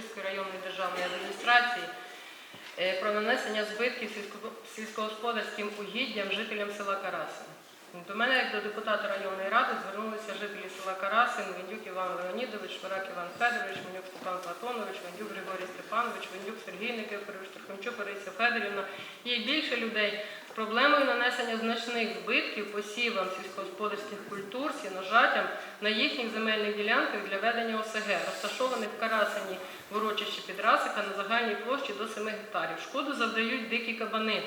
Бережківської районної державної адміністрації е, про нанесення збитків сільськогосподарським угіддям жителям села Карасин. До мене, як до депутата районної ради, звернулися жителі села Карасин, Віндюк Іван Леонідович, Шмирак Іван Федорович, Менюк Степан Платонович, Віндюк Григорій Степанович, Віндюк Сергій Никифорович, Трохимчук Орися Федорівна і більше людей проблемою нанесення значних збитків посівам сільськогосподарських культур, сіножатям на їхніх земельних ділянках для ведення ОСГ, розташованих в Карасині в урочищі Підрасика на загальній площі до 7 гектарів. Шкоду завдають дикі кабани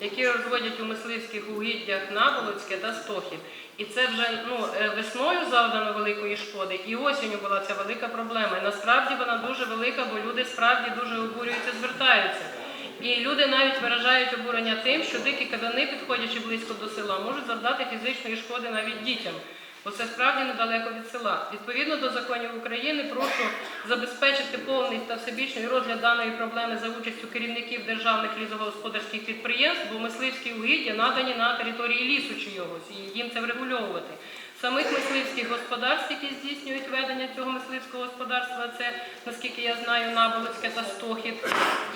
які розводять у мисливських угіддях Наболоцьке та Стохів. І це вже ну, е, весною завдано великої шкоди, і осінню була ця велика проблема. І насправді вона дуже велика, бо люди справді дуже обурюються, звертаються. Люди навіть виражають обурення тим, що дикі кабани, підходячи близько до села, можуть завдати фізичної шкоди навіть дітям. Бо це справді недалеко від села. Відповідно до законів України, прошу забезпечити повний та всебічний розгляд даної проблеми за участю керівників державних лісогосподарських підприємств, бо мисливські угіддя надані на території лісу чийогось, і їм це врегульовувати. Самих мисливських господарств, які здійснюють ведення цього мисливського господарства, це, наскільки я знаю, Наболоцьке та Стохід,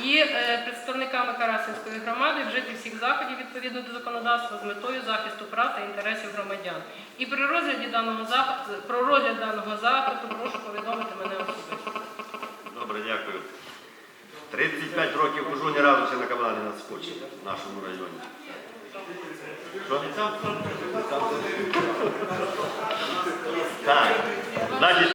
і е, представниками Карасинської громади вжити всіх заходів відповідно до законодавства з метою захисту прав та інтересів громадян. І при розгляді даного заходу, про розгляд даного заходу прошу повідомити мене особисто. Добре, дякую. 35 років хожу, ні разу ще на кабана не надскочив в нашому районі. Так. Значить,